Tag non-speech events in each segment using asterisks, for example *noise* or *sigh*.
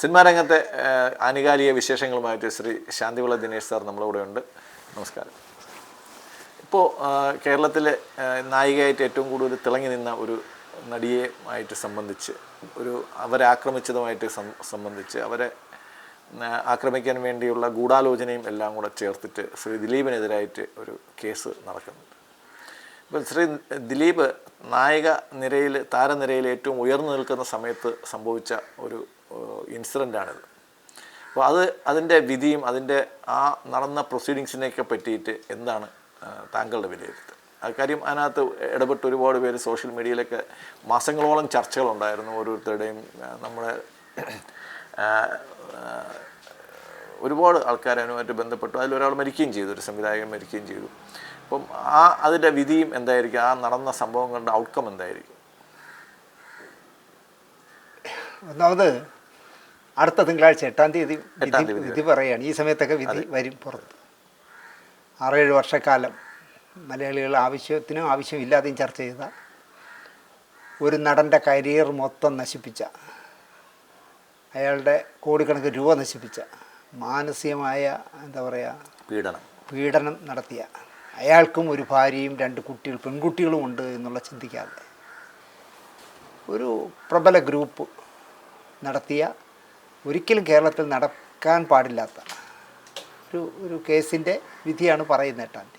Cinema രംഗത്തെ ആനുകാലിക വിശേഷങ്ങളുമായിട്ട് ശ്രീ ശാന്തിവിള ദിനേശ് സാർ നമ്മളിവിടെ ഉണ്ട്. നമസ്കാരം. ഇപ്പോൾ കേരളത്തിലെ നായികയായിട്ട് ഏറ്റവും കൂടുതൽ തിളങ്ങി നിന്ന ഒരു നടിയെ ആയിട്ട് സംബന്ധിച്ച് ഒരു അവരെ ആക്രമിച്ചതുമായിട്ട് സംബന്ധിച്ച് അവരെ ആക്രമിക്കാൻ വേണ്ടിയുള്ള ഗൂഢാലോചനയും എല്ലാം കൂടെ ചേർത്തിട്ട് ശ്രീ ദിലീപിനെതിരായിട്ട് ഒരു കേസ് നടക്കുന്നുണ്ട്. ഇപ്പം ശ്രീ ദിലീപ് നായക നിരയിൽ താരനിരയിൽ ഏറ്റവും ഉയർന്നു നിൽക്കുന്ന സമയത്ത് സംഭവിച്ച ഒരു ഇൻസിഡന്റാണിത്. അപ്പോൾ അത് അതിന്റെ വിധിയും അതിന്റെ ആ നടന്ന പ്രൊസീഡിങ്സിനെയൊക്കെ പറ്റിയിട്ട് എന്താണ് താങ്കളുടെ വിലയിരുത്തൽ? അക്കാര്യം അതിനകത്ത് ഇടപെട്ട് ഒരുപാട് പേര് സോഷ്യൽ മീഡിയയിലൊക്കെ മാസങ്ങളോളം ചർച്ചകളുണ്ടായിരുന്നു ഓരോരുത്തരുടെയും നമ്മുടെ ഒരുപാട് ആൾക്കാർ അതിനുമായിട്ട് ബന്ധപ്പെട്ടു. അതിലൊരാൾ മരിക്കുകയും ചെയ്തു ഒരു സംവിധായകൻ മരിക്കുകയും ചെയ്തു. അപ്പം ആ അതിന്റെ വിധിയും എന്തായിരിക്കും? ആ നടന്ന സംഭവങ്ങളുടെ ഔട്ട്കം എന്തായിരിക്കും? ഒന്നാമത് അടുത്ത തിങ്കളാഴ്ച എട്ടാം തീയതി വിധി പറയുകയാണ് ഈ സമയത്തൊക്കെ വിധി വരും പുറത്ത്. ആറേഴ് വർഷക്കാലം മലയാളികൾ ആവശ്യത്തിനും ആവശ്യമില്ലാതെയും ചർച്ച ചെയ്ത ഒരു നടന്റെ കരിയർ മൊത്തം നശിപ്പിച്ച അയാളുടെ കോടിക്കണക്കിന് രൂപ നശിപ്പിച്ച മാനസികമായ എന്താ പറയുക പീഡനം. പീഡനം നടത്തിയ അയാൾക്കും ഒരു ഭാര്യയും രണ്ട് കുട്ടികൾ പെൺകുട്ടികളും ഉണ്ട് എന്നുള്ള ചിന്തിക്കാതെ ഒരു പ്രബല ഗ്രൂപ്പ് നടത്തിയ ഒരിക്കലും കേരളത്തിൽ നടക്കാൻ പാടില്ലാത്ത ഒരു ഒരു കേസിന്റെ വിധിയാണ് പറയുന്നത് എട്ടാം തീയതി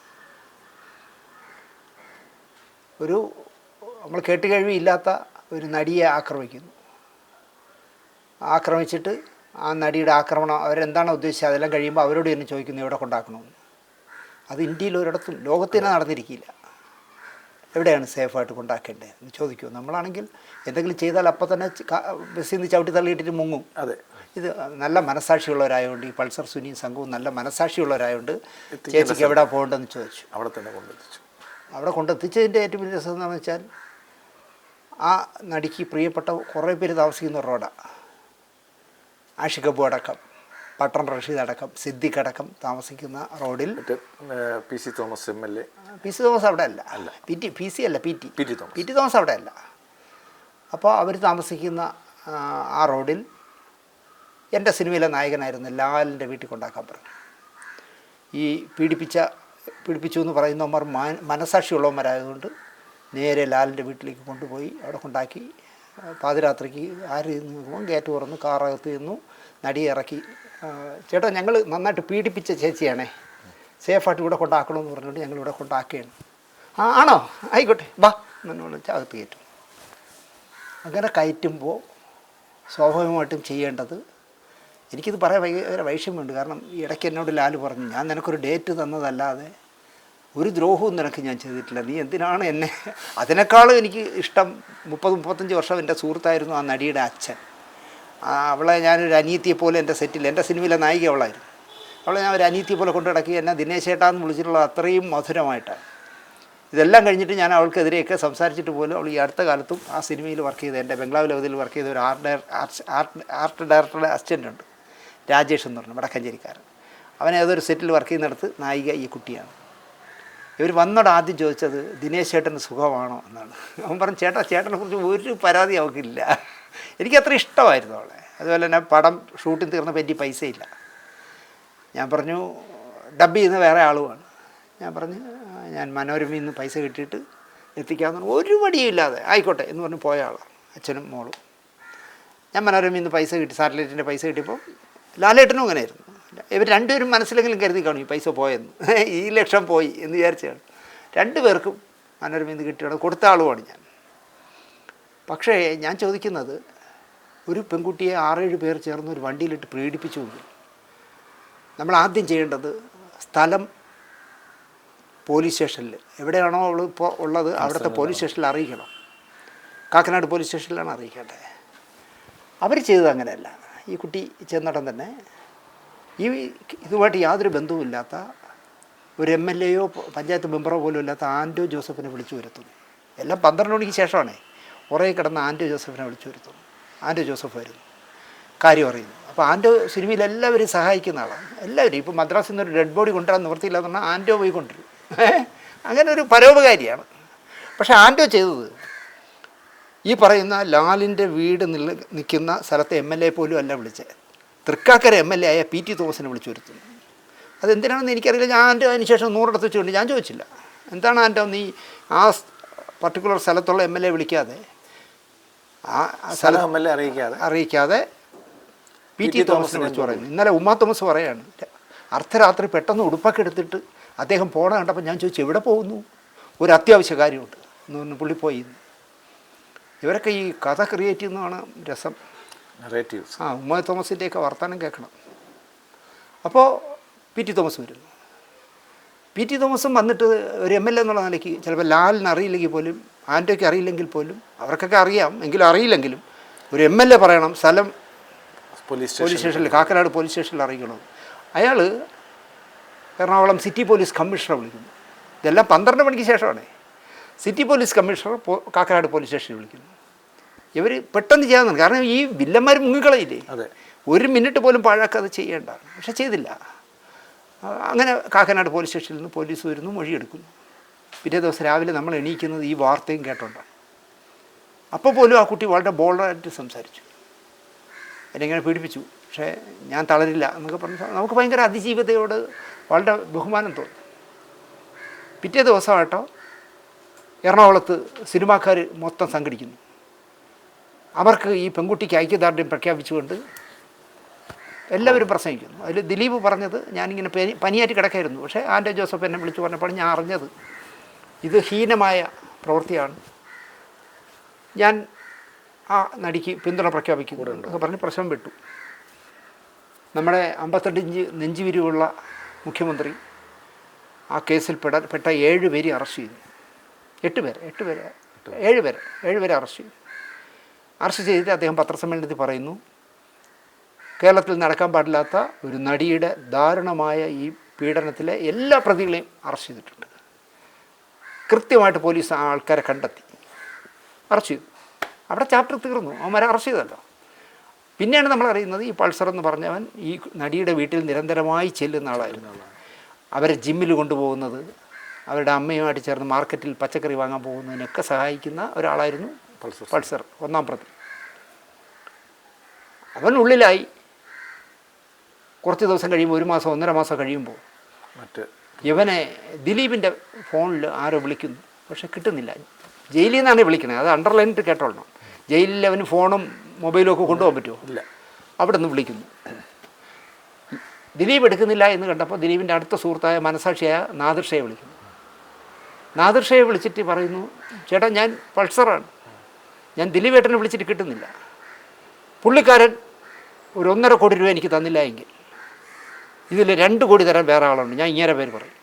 ഒരു നമ്മൾ കേട്ടുകഴിവില്ലാത്ത ഒരു നടിയെ ആക്രമിക്കുന്നു. ആക്രമിച്ചിട്ട് ആ നടിയുടെ ആക്രമണം അവരെന്താണോ ഉദ്ദേശിച്ചത്? അതെല്ലാം കഴിയുമ്പോൾ അവരോട് തന്നെ ചോദിക്കുന്നു എവിടെ കൊണ്ടാക്കണമെന്ന്? അത് ഇന്ത്യയിൽ ഒരിടത്തും ലോകത്തിന് നടന്നിരിക്കില്ല. എവിടെയാണ് സേഫായിട്ട് കൊണ്ടാക്കേണ്ടത് എന്ന് ചോദിക്കൂ. നമ്മളാണെങ്കിൽ എന്തെങ്കിലും ചെയ്താൽ അപ്പം തന്നെ ബസ്സിൽ നിന്ന് ചവിട്ടി തള്ളിയിട്ടിട്ട് മുങ്ങും. അതെ. ഇത് നല്ല മനസാക്ഷിയുള്ളവരായതുകൊണ്ട് ഈ പൾസർ സുനിയും സംഘവും നല്ല മനസാക്ഷിയുള്ളവരായതുകൊണ്ട് ചേച്ചിക്ക് എവിടെ പോകേണ്ടതെന്ന് ചോദിച്ചു. അവിടെ തന്നെ കൊണ്ടെത്തിച്ചു. അവിടെ കൊണ്ടെത്തിച്ചതിന്റെ ഏറ്റവും വലിയ രസം എന്താണെന്ന് വെച്ചാൽ ആ നടിക്ക് പ്രിയപ്പെട്ട കുറേ പേര് താമസിക്കുന്ന റോഡാണ് ആഷിഖബു അടക്കം. പട്ടൺ റഷീദ് അടക്കം സിദ്ദിഖ് അടക്കം താമസിക്കുന്ന റോഡിൽ P C Thomas M L A. P C Thomas അവിടെ അല്ല. പി ടി പി സി അല്ല P T. P T Thomas. P T Thomas അവിടെ അല്ല അപ്പോൾ അവർ താമസിക്കുന്ന ആ, റോഡിൽ എന്റെ സിനിമയിലെ നായകനായിരുന്നു ലാലിന്റെ വീട്ടിൽ കൊണ്ടാക്കാൻ പറഞ്ഞു. ഈ പീഡിപ്പിച്ച പീഡിപ്പിച്ചു എന്ന് പറയുന്നവന്മാർ മനസാക്ഷിയുള്ളവന്മാരായതുകൊണ്ട് നേരെ ലാലിന്റെ വീട്ടിലേക്ക് കൊണ്ടുപോയി അവിടെ കൊണ്ടാക്കി പാതിരാത്രിക്ക് ആര് ഗേറ്റ് തുറന്ന് കാറകത്ത് നിന്നു. നടിയെ ഇറക്കി ചേട്ടാ ഞങ്ങൾ നന്നായിട്ട് പീഡിപ്പിച്ച ചേച്ചിയാണേ. സേഫായിട്ട് ഇവിടെ കൊണ്ടാക്കണമെന്ന് പറഞ്ഞുകൊണ്ട് ഞങ്ങൾ ഇവിടെ കൊണ്ടാക്കുകയാണ് ആ ആണോ? ആയിക്കോട്ടെ വാ. എന്നോട് അകത്ത് കയറ്റും അങ്ങനെ കയറ്റുമ്പോൾ സ്വാഭാവികമായിട്ടും ചെയ്യേണ്ടത് എനിക്കിത് പറയാൻ ഭയങ്കര വൈഷമ്യമുണ്ട്. കാരണം ഇടയ്ക്ക് എന്നോട് ലാൽ പറഞ്ഞു ഞാൻ നിനക്കൊരു ഡേറ്റ് തന്നതല്ലാതെ ഒരു ദ്രോഹവും നിനക്ക് ഞാൻ ചെയ്തിട്ടില്ല. നീ എന്തിനാണ് എന്നെ? അതിനേക്കാളും എനിക്ക് ഇഷ്ടം മുപ്പത് മുപ്പത്തഞ്ച് വർഷം എന്റെ സുഹൃത്തായിരുന്നു ആ നടിയുടെ അച്ഛൻ. അവളെ ഞാനൊരു അനീത്തിയെ പോലെ എന്റെ സെറ്റിൽ എന്റെ സിനിമയിലെ നായിക അവളായിരുന്നു. അവളെ ഞാൻ ഒരു അനീത്തിയെ പോലെ കൊണ്ടു നടക്കി എന്നെ ദിനേശ് ചേട്ടാന്ന് വിളിച്ചിട്ടുള്ള അത്രയും മധുരമായിട്ടാണ്. ഇതെല്ലാം കഴിഞ്ഞിട്ട് ഞാൻ അവൾക്കെതിരെയൊക്കെ സംസാരിച്ചിട്ട് പോലും അവൾ ഈ അടുത്ത കാലത്തും ആ സിനിമയിൽ വർക്ക് ചെയ്ത എന്റെ ബംഗ്ലാവ് അവധിയിൽ വർക്ക് ചെയ്ത ഒരു ആർട്ട് ആർട്ട് ആർട്ട് ഡയറക്ടറുടെ അസിസ്റ്റന്റ് ഉണ്ട്. രാജേഷ് എന്ന് പറഞ്ഞു വടക്കഞ്ചേരിക്കാരൻ. അവനെ ഏതൊരു സെറ്റിൽ വർക്ക് ചെയ്യുന്നിടത്ത് നായിക ഈ കുട്ടിയാണ്. ഇവർ വന്നോട് ആദ്യം ചോദിച്ചത് ദിനേശ് ചേട്ടന് സുഖമാണോ? എന്നാണ്. അവൻ പറഞ്ഞു ചേട്ടാ ചേട്ടനെ കുറിച്ച് ഒരു പരാതി അവൾക്കില്ല. എനിക്ക് അത്ര ഇഷ്ടമായിരുന്നു അവളെ. അതുപോലെ തന്നെ പടം ഷൂട്ടിംഗ് തീർന്ന പറ്റി പൈസയില്ല. ഞാൻ പറഞ്ഞു ഡബ് ചെയ്യുന്ന വേറെ ആളുമാണ്. ഞാൻ പറഞ്ഞു ഞാൻ മനോരമയിൽ നിന്ന് പൈസ കിട്ടിയിട്ട് എത്തിക്കാമെന്ന് പറഞ്ഞു. ഒരു ഇല്ലാതെ ആയിക്കോട്ടെ എന്ന് പറഞ്ഞ് പോയ ആളാണ് അച്ഛനും മോളും. ഞാൻ മനോരമയിൽ നിന്ന് പൈസ കിട്ടി സാറ്റലൈറ്റിന്റെ പൈസ കിട്ടിയപ്പോൾ ലാലേട്ടനും അങ്ങനെ ആയിരുന്നു ഇവർ രണ്ടുപേരും മനസ്സിലെങ്കിലും കരുതി കാണും ഈ പൈസ പോയെന്ന്. *laughs* ഈ ലക്ഷം പോയി എന്ന് വിചാരിച്ചാണ്. രണ്ടുപേർക്കും മനോരമയിൽ നിന്ന് കിട്ടിയത് കൊടുത്ത ആളുമാണ് ഞാൻ. പക്ഷേ ഞാൻ ചോദിക്കുന്നത് ഒരു പെൺകുട്ടിയെ ആറേഴ് പേർ ചേർന്ന് ഒരു വണ്ടിയിലിട്ട് പീഡിപ്പിച്ചുവെങ്കിൽ നമ്മൾ ആദ്യം ചെയ്യേണ്ടത് സ്ഥലം പോലീസ് സ്റ്റേഷനിൽ എവിടെയാണോ അവൾ ഇപ്പോൾ ഉള്ളത് അവിടുത്തെ പോലീസ് സ്റ്റേഷനിൽ അറിയിക്കണം. കാക്കനാട് പോലീസ് സ്റ്റേഷനിലാണ് അറിയിക്കേണ്ടത്. അവർ ചെയ്തത് അങ്ങനെയല്ല. ഈ കുട്ടി ചെന്നിടം തന്നെ ഈ ഇതുമായിട്ട് യാതൊരു ബന്ധവുമില്ലാത്ത ഒരു എം എൽ എയോ പഞ്ചായത്ത് മെമ്പറോ പോലും ഇല്ലാത്ത ആന്റോ ജോസഫിനെ വിളിച്ചു വരുത്തുന്നു. എല്ലാം പന്ത്രണ്ട് മണിക്ക് ശേഷമാണേ. ഉറയെ കിടന്ന് ആന്റോ ജോസഫിനെ വിളിച്ചു വരുത്തുന്നു ആന്റോ ജോസഫ് വരുന്നു. കാര്യം അറിയുന്നു. അപ്പോൾ ആന്റോ സിനിമയിൽ എല്ലാവരും സഹായിക്കുന്ന ആളാണ്. എല്ലാവരും ഇപ്പോൾ മദ്രാസിൽ നിന്ന് ഒരു ഡെഡ് ബോഡി കൊണ്ടുവരാൻ നിവൃത്തിയില്ല എന്ന് പറഞ്ഞാൽ ആന്റോ പോയി കൊണ്ടുവരും. അങ്ങനെ ഒരു പരോപകാരിയാണ്. പക്ഷേ ആന്റോ ചെയ്തത് ഈ പറയുന്ന ലാലിന്റെ വീട് നിൽ നിൽക്കുന്ന സ്ഥലത്തെ എം എൽ എ പോലും അല്ല വിളിച്ചത് തൃക്കാക്കര എം എൽ എ ആയ പി ടി തോമസിനെ വിളിച്ചു വരുത്തുന്നു അതെന്തിനാണെന്ന് എനിക്കറിയില്ല. ഞാൻ എന്റെ അതിന് ശേഷം നൂറിടത്ത് വെച്ചുകൊണ്ട് ഞാൻ ചോദിച്ചില്ല. എന്താണ് എന്റെ നീ ആ പർട്ടിക്കുലർ സ്ഥലത്തുള്ള എം എൽ എ വിളിക്കാതെ ആ സ്ഥലം അറിയിക്കാതെ. അറിയിക്കാതെ പി ടി തോമസിനെ വിളിച്ചു പറയുന്നു. ഇന്നലെ ഉമ്മാ തോമസ് പറയാണ് അർദ്ധരാത്രി പെട്ടെന്ന് ഉടുപ്പൊക്കെ എടുത്തിട്ട് അദ്ദേഹം പോണ കണ്ടപ്പോൾ ഞാൻ ചോദിച്ചു എവിടെ പോകുന്നു? ഒരു അത്യാവശ്യ കാര്യമുണ്ട്. എന്ന് പറഞ്ഞു പുള്ളി പോയി. ഇവരൊക്കെ ഈ കഥ ക്രിയേറ്റ് ചെയ്യുന്നതാണ് രസം. നറേറ്റീവ്സ് ആ ഉമ്മ തോമസിന്റെയൊക്കെ വർത്തമാനം കേൾക്കണം. അപ്പോൾ പി ടി തോമസ് വരുന്നു. പി ടി തോമസും വന്നിട്ട് ഒരു എം എൽ എ എന്നുള്ള നിലയ്ക്ക് ചിലപ്പോൾ ലാലിന് അറിയില്ലെങ്കിൽ പോലും ആന്റോയ്ക്ക് അറിയില്ലെങ്കിൽ പോലും അവർക്കൊക്കെ അറിയാം എങ്കിലും അറിയില്ലെങ്കിലും ഒരു എം എൽ എ പറയണം സ്ഥലം പോലീസ് പോലീസ് സ്റ്റേഷനിൽ കാക്കനാട് പോലീസ് സ്റ്റേഷനിൽ അറിയിക്കണം. അയാൾ എറണാകുളം സിറ്റി പോലീസ് കമ്മീഷണറെ വിളിക്കുന്നു. ഇതെല്ലാം പന്ത്രണ്ട് മണിക്ക് ശേഷമാണ്. സിറ്റി പോലീസ് കമ്മീഷണർ പോ- കാക്കനാട് പോലീസ് സ്റ്റേഷനിൽ വിളിക്കുന്നു. ഇവർ പെട്ടെന്ന് ചെയ്യാൻ കാരണം ഈ വില്ലന്മാർ മുങ്ങിക്കളയില്ലേ? അതെ. ഒരു മിനിറ്റ് പോലും പാഴാക്കാതെ ചെയ്യേണ്ട. പക്ഷെ ചെയ്തില്ല. അങ്ങനെ കാക്കനാട് പോലീസ് സ്റ്റേഷനിൽ നിന്ന് പോലീസ് വരുന്നു മൊഴിയെടുക്കുന്നു. പിറ്റേ ദിവസം രാവിലെ നമ്മൾ എണീക്കുന്നത് ഈ വാർത്തയും കേട്ടോണ്ടാണ് അപ്പോൾ പോലും ആ കുട്ടി വളരെ ബോൾഡായിട്ട് സംസാരിച്ചു. എന്നെ ഇങ്ങനെ പീഡിപ്പിച്ചു. പക്ഷേ ഞാൻ തളരില്ല എന്നൊക്കെ പറഞ്ഞ നമുക്ക് ഭയങ്കര അതിജീവിതയോട് വളരെ ബഹുമാനം തോന്നി. പിറ്റേ ദിവസമായിട്ടോ എറണാകുളത്ത് സിനിമാക്കാർ മൊത്തം സംഘടിക്കുന്നു. അവർക്ക് ഈ പെൺകുട്ടിക്ക് ഐക്യദാർഢ്യം പ്രഖ്യാപിച്ചുകൊണ്ട് എല്ലാവരും പ്രസംഗിക്കുന്നു. അതിൽ ദിലീപ് പറഞ്ഞത് ഞാനിങ്ങനെ പനി പനിയായിട്ട് കിടക്കായിരുന്നു. പക്ഷേ ആന്റെ ജോസഫ് എന്നെ വിളിച്ചു പറഞ്ഞപ്പോൾ ഞാൻ അറിഞ്ഞത് ഇത് ഹീനമായ പ്രവൃത്തിയാണ്. ഞാൻ ആ നടിക്ക് പിന്തുണ പ്രഖ്യാപിക്കുന്നു എന്നൊക്കെ പറഞ്ഞ് പ്രശ്നം വിട്ടു. നമ്മുടെ അമ്പത്തെട്ട് ഇഞ്ച് നെഞ്ചുവിരിവുള്ള മുഖ്യമന്ത്രി ആ കേസിൽ പെട പെട്ട ഏഴ് പേര് അറസ്റ്റ് ചെയ്തു. എട്ട് പേര് എട്ട് പേര്. ഏഴ് പേര് ഏഴ് പേരെ അറസ്റ്റ് ചെയ്തു. അറസ്റ്റ് ചെയ്തിട്ട് അദ്ദേഹം പത്രസമ്മേളനത്തിൽ പറയുന്നു കേരളത്തിൽ നടക്കാൻ പാടില്ലാത്ത ഒരു നടിയുടെ ദാരുണമായ ഈ പീഡനത്തിലെ എല്ലാ പ്രതികളെയും അറസ്റ്റ് ചെയ്തിട്ടുണ്ട്. കൃത്യമായിട്ട് പോലീസ് ആ ആൾക്കാരെ കണ്ടെത്തി. അറസ്റ്റ് ചെയ്തു. അവിടെ ചാപ്റ്റർ തീർന്നു. അവന്മാരെ അറസ്റ്റ് ചെയ്തല്ലോ. പിന്നെയാണ് നമ്മൾ അറിയുന്നത് ഈ പൾസർ എന്ന് പറഞ്ഞവൻ ഈ നടിയുടെ വീട്ടിൽ നിരന്തരമായി ചെല്ലുന്ന ആളായിരുന്നു. അവരെ ജിമ്മിൽ കൊണ്ടുപോകുന്നത് അവരുടെ അമ്മയുമായിട്ട് ചേർന്ന് മാർക്കറ്റിൽ പച്ചക്കറി വാങ്ങാൻ പോകുന്നതിനൊക്കെ സഹായിക്കുന്ന ഒരാളായിരുന്നു പൾസർ. പൾസർ ഒന്നാം പ്രതി. അവൻ ഉള്ളിലായി. കുറച്ച് ദിവസം കഴിയുമ്പോൾ ഒരു മാസം ഒന്നര മാസം കഴിയുമ്പോൾ മറ്റ് ഇവനെ ദിലീപിന്റെ ഫോണിൽ ആരോ വിളിക്കുന്നു. പക്ഷെ കിട്ടുന്നില്ല. ജയിലിൽ നിന്നാണ് വിളിക്കുന്നത്. അത് അണ്ടർലൈനിട്ട് കേട്ടോളണം. ജയിലിൽ അവന് ഫോണും മൊബൈലും ഒക്കെ കൊണ്ടുപോകാൻ പറ്റുമോ? ഇല്ല. അവിടെ നിന്ന് വിളിക്കുന്നു. ദിലീപ് എടുക്കുന്നില്ല എന്ന് കണ്ടപ്പോൾ ദിലീപിന്റെ അടുത്ത സുഹൃത്തായ മനസാക്ഷിയായ നാദിർഷയെ വിളിക്കുന്നു. നാദിർഷയെ വിളിച്ചിട്ട് പറയുന്നു ചേട്ടാ ഞാൻ പൾസറാണ്. ഞാൻ ദിലീപ് ഏട്ടനെ വിളിച്ചിട്ട് കിട്ടുന്നില്ല. പുള്ളിക്കാരൻ ഒരു ഒന്നര കോടി രൂപ എനിക്ക് തന്നില്ല എങ്കിൽ. ഇതിൽ രണ്ട് കോടി തരാൻ വേറെ ആളുണ്ട്. ഞാൻ ഇങ്ങനെ പേര് പറയും.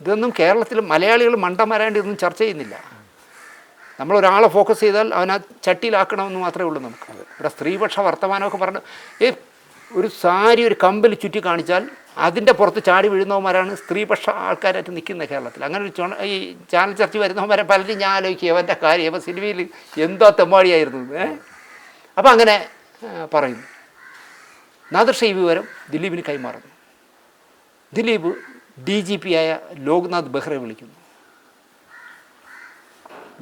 ഇതൊന്നും കേരളത്തിൽ മലയാളികൾ മണ്ടന്മാരാണ്ട് ഇതൊന്നും ചർച്ച ചെയ്യുന്നില്ല. നമ്മൾ ഒരാളെ ഫോക്കസ് ചെയ്താൽ അവനെ ചട്ടിയിലാക്കണമെന്ന് മാത്രമേ ഉള്ളൂ നമുക്ക്. ഇവിടെ സ്ത്രീപക്ഷ വർത്തമാനമൊക്കെ പറഞ്ഞ് ഏ ഒരു സാരി ഒരു കമ്പിൽ ചുറ്റി കാണിച്ചാൽ അതിന്റെ പുറത്ത് ചാടി വീഴുന്നവന്മാരാണ് സ്ത്രീപക്ഷ ആൾക്കാരായിട്ട് നിൽക്കുന്നത് കേരളത്തിൽ. അങ്ങനെ ഒരു ചുണ ഈ ചാനൽ ചർച്ച വരുന്നവന്മാരെ പലരും ഞാൻ ആലോചിക്കുക അവന്റെ കാര്യം അവൻ സിനിമയിൽ എന്തോ തെമ്മാടിയായിരുന്നു. ഏ? അപ്പം അങ്ങനെ പറയുന്നു നാദൃശ ഈ വിവരം ദിലീപിന് കൈമാറുന്നു. ദിലീപ് ഡി ജി പി ആയ ലോക്നാഥ് ബെഹ്റെ വിളിക്കുന്നു.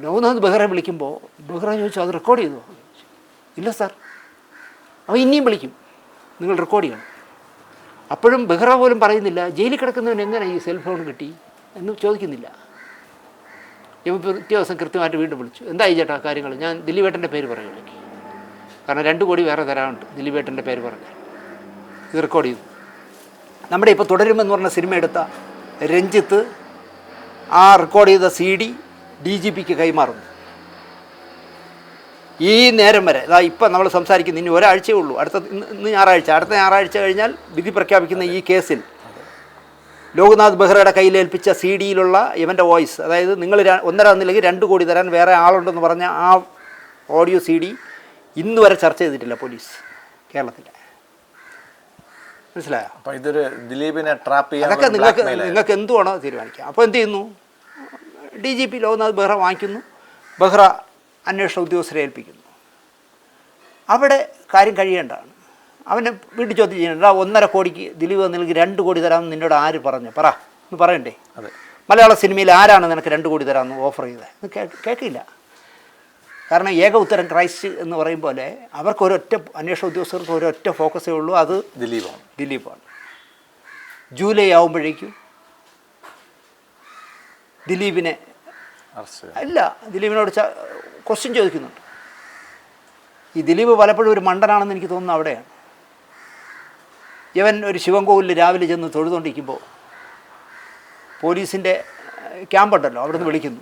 ലോക്നാഥ് ബെഹ്റെ വിളിക്കുമ്പോൾ ബെഹ്റ ചോദിച്ചു അത് റെക്കോർഡ് ചെയ്തോ? ഇല്ല സാർ അവൻ ഇനിയും വിളിക്കും. നിങ്ങൾ റെക്കോർഡ് ചെയ്യണം. അപ്പോഴും ബെഹ്റ പോലും പറയുന്നില്ല ജയിലിൽ കിടക്കുന്നവൻ എങ്ങനെ ഈ സെൽഫോൺ കിട്ടി? എന്ന് ചോദിക്കുന്നില്ല. പിറ്റേ ദിവസം കൃത്യമായിട്ട് വീണ്ടും വിളിച്ചു. എന്തായി ചേട്ടാ കാര്യങ്ങൾ? ഞാൻ ദിലീപേട്ടന്റെ പേര് പറയുള്ളൂ കാരണം രണ്ട് കോടി വേറെ തരാനുണ്ട് ദിലീപേട്ടന്റെ പേര് പറഞ്ഞു റെക്കോർഡ് ചെയ്തു. നമ്മുടെ ഇപ്പോൾ തുടരുമെന്ന് പറഞ്ഞ സിനിമ എടുത്ത രഞ്ജിത്ത് ആ റെക്കോർഡ് ചെയ്ത സി ഡി ഡി ജി പിക്ക് കൈമാറുന്നു. ഈ നേരം വരെ അതാ ഇപ്പം നമ്മൾ സംസാരിക്കുന്ന ഇനി ഒരാഴ്ചയേ ഉള്ളൂ. അടുത്ത ഇന്ന് ഞായറാഴ്ച. അടുത്ത ഞായറാഴ്ച കഴിഞ്ഞാൽ വിധി പ്രഖ്യാപിക്കുന്ന ഈ കേസിൽ ലോക്നാഥ് ബെഹ്റയുടെ കയ്യിലേൽപ്പിച്ച സി ഡിയിലുള്ള ഇവന്റെ വോയിസ് അതായത് നിങ്ങൾ ഒന്നര തന്നില്ലെങ്കിൽ രണ്ട് കോടി തരാൻ വേറെ ആളുണ്ടെന്ന് പറഞ്ഞ ആ ഓഡിയോ സി ഡി ഇന്നുവരെ ചർച്ച ചെയ്തിട്ടില്ല പോലീസ് കേരളത്തിൽ മനസ്സിലായോ? അപ്പൊ ഇതൊരു ദിലീപിനെ ട്രാപ്പ് ചെയ്യാൻ അതൊക്കെ നിങ്ങൾക്ക് നിങ്ങൾക്ക് എന്തുവാണോ തീരുമാനിക്കാം അപ്പോൾ എന്ത് ചെയ്യുന്നു? D G P Loknath Behra വാങ്ങിക്കുന്നു. Behera അന്വേഷണ ഉദ്യോഗസ്ഥരെ ഏൽപ്പിക്കുന്നു. അവിടെ കാര്യം കഴിയേണ്ടതാണ്. അവനെ വീട്ടിൽ ചോദ്യം ചെയ്യണ്ട ഒന്നര കോടിക്ക് ദിലീപ് നിനക്ക് രണ്ട് കോടി തരാമെന്ന് നിന്നോട് ആര് പറഞ്ഞു? പറ എന്ന് പറയണ്ടേ? അതെ. മലയാള സിനിമയിൽ ആരാണ് നിനക്ക് രണ്ട് കോടി തരാമെന്ന് ഓഫർ ചെയ്തത് കേൾക്കില്ല. കാരണം ഏക ഉത്തരം ക്രൈസ്റ്റ് എന്ന് പറയും പോലെ അവർക്ക് ഒരൊറ്റ അന്വേഷണ ഉദ്യോഗസ്ഥർക്ക് ഒരൊറ്റ ഫോക്കസേ ഉള്ളൂ അത് ദിലീപാണ്. ദിലീപാണ്. ജൂലൈ ആവുമ്പോഴേക്കും ദിലീപിനെ അല്ല ദിലീപിനോട് ക്വസ്റ്റ്യൻ ചോദിക്കുന്നുണ്ട്. ഈ ദിലീപ് പലപ്പോഴും ഒരു മണ്ടനാണെന്ന് എനിക്ക് തോന്നുന്നു അവിടെയാണ്. ഇവൻ ഒരു ശിവൻകോവിലിൽ രാവിലെ ചെന്ന് തൊഴുതുകൊണ്ടിരിക്കുമ്പോൾ പോലീസിന്റെ ക്യാമ്പുണ്ടല്ലോ അവിടെ നിന്ന് വിളിക്കുന്നു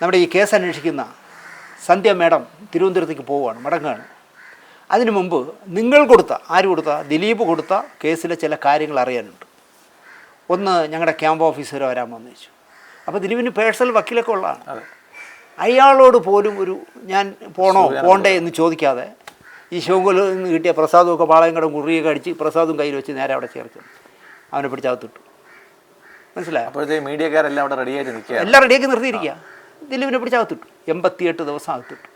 നമ്മുടെ ഈ കേസ് അന്വേഷിക്കുന്ന സന്ധ്യ മേഡം തിരുവനന്തപുരത്തേക്ക് പോവുകയാണ് മടങ്ങുകയാണ്. അതിനു മുമ്പ് നിങ്ങൾ കൊടുത്ത ആര് കൊടുത്ത? ദിലീപ് കൊടുത്ത കേസിലെ ചില കാര്യങ്ങൾ അറിയാനുണ്ട്. ഒന്ന് ഞങ്ങളുടെ ക്യാമ്പ് ഓഫീസർ വരാമെന്ന് ചോദിച്ചു അപ്പോൾ ദിലീപിന് പേഴ്സണൽ വക്കീലൊക്കെ ഉള്ളതാണ്. അയാളോട് പോലും ഒരു ഞാൻ പോണോ പോണ്ടേ എന്ന് ചോദിക്കാതെ ഈ ശിവകുലിൽ നിന്ന് കിട്ടിയ പ്രസാദമൊക്കെ പാളയങ്കടം കുറിയൊക്കെ അടിച്ച് പ്രസാദും കയ്യിൽ വെച്ച് നേരെ അവിടെ ചേർത്തു അവനെ പിടിച്ചകത്തിട്ടു മനസ്സിലായി? അപ്പോഴത്തെ മീഡിയക്കാരെല്ലാം അവിടെ റെഡിയായിട്ട് നിൽക്കുക എല്ലാം റെഡിയാക്കി നിർത്തിയിരിക്കുക ദിലീപിനെ പിടിച്ചകത്തിട്ടു എൺപത്തിയെട്ട് ദിവസം അകത്തിട്ടു.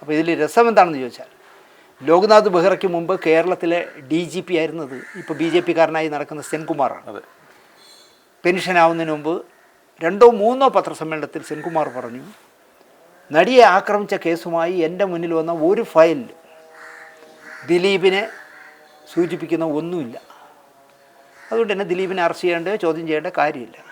അപ്പോൾ ഇതിൽ രസം എന്താണെന്ന് ചോദിച്ചാൽ ലോക്നാഥ് ബെഹ്റയ്ക്ക് മുമ്പ് കേരളത്തിലെ ഡി ജി പി ആയിരുന്നത് ഇപ്പോൾ ബി ജെ പിക്കാരനായി നടക്കുന്ന സെൻകുമാറാണ്. അതെ. പെൻഷനാവുന്നതിന് മുമ്പ് രണ്ടോ മൂന്നോ പത്രസമ്മേളനത്തിൽ സെൻകുമാർ പറഞ്ഞു നടിയെ ആക്രമിച്ച കേസുമായി എന്റെ മുന്നിൽ വന്ന ഒരു ഫയലിൽ ദിലീപിനെ സൂചിപ്പിക്കുന്ന ഒന്നുമില്ല. അതുകൊണ്ട് തന്നെ ദിലീപിനെ അറസ്റ്റ് ചെയ്യേണ്ട ചോദ്യം ചെയ്യേണ്ട കാര്യമില്ല.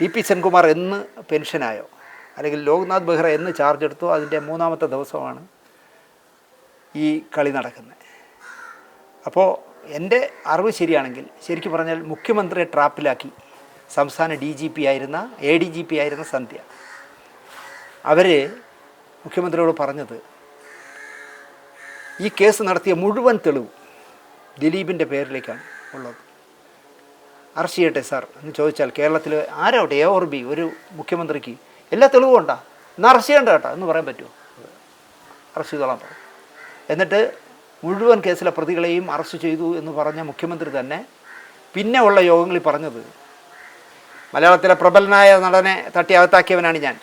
ടി പി സെൻകുമാർ എന്ന് പെൻഷനായോ? അല്ലെങ്കിൽ ലോക്നാഥ് ബെഹ്റ എന്ന് ചാർജ് എടുത്തോ? അതിന്റെ മൂന്നാമത്തെ ദിവസമാണ് ഈ കളി നടക്കുന്നത്. അപ്പോൾ എന്റെ അറിവ് ശരിയാണെങ്കിൽ ശരിക്കും പറഞ്ഞാൽ മുഖ്യമന്ത്രിയെ ട്രാപ്പിലാക്കി സംസ്ഥാന ഡി ജി പി ആയിരുന്ന എ ഡി ജി പി ആയിരുന്ന സന്ധ്യ. അവർ മുഖ്യമന്ത്രിയോട് പറഞ്ഞത് ഈ കേസ് നടത്തിയ മുഴുവൻ തെളിവും ദിലീപിന്റെ പേരിലേക്കാണ് ഉള്ളത്. അറസ്റ്റ് ചെയ്യട്ടെ സാർ എന്ന് ചോദിച്ചാൽ കേരളത്തിൽ ആരോട്ടെ എ ഓർ ബി ഒരു മുഖ്യമന്ത്രിക്ക് എല്ലാ തെളിവും ഉണ്ടാ? എന്നാൽ അറസ്റ്റ് ചെയ്യണ്ട കേട്ടോ എന്ന് പറയാൻ പറ്റുമോ? അറസ്റ്റ് ചെയ്തോളാൻ പറഞ്ഞു എന്നിട്ട് മുഴുവൻ കേസിലെ പ്രതികളെയും അറസ്റ്റ് ചെയ്തു എന്ന് പറഞ്ഞ മുഖ്യമന്ത്രി തന്നെ പിന്നെ ഉള്ള യോഗങ്ങളിൽ പറഞ്ഞത് മലയാളത്തിലെ പ്രബലനായ നടനെ തട്ടി അകത്താക്കിയവനാണ് ഞാൻ.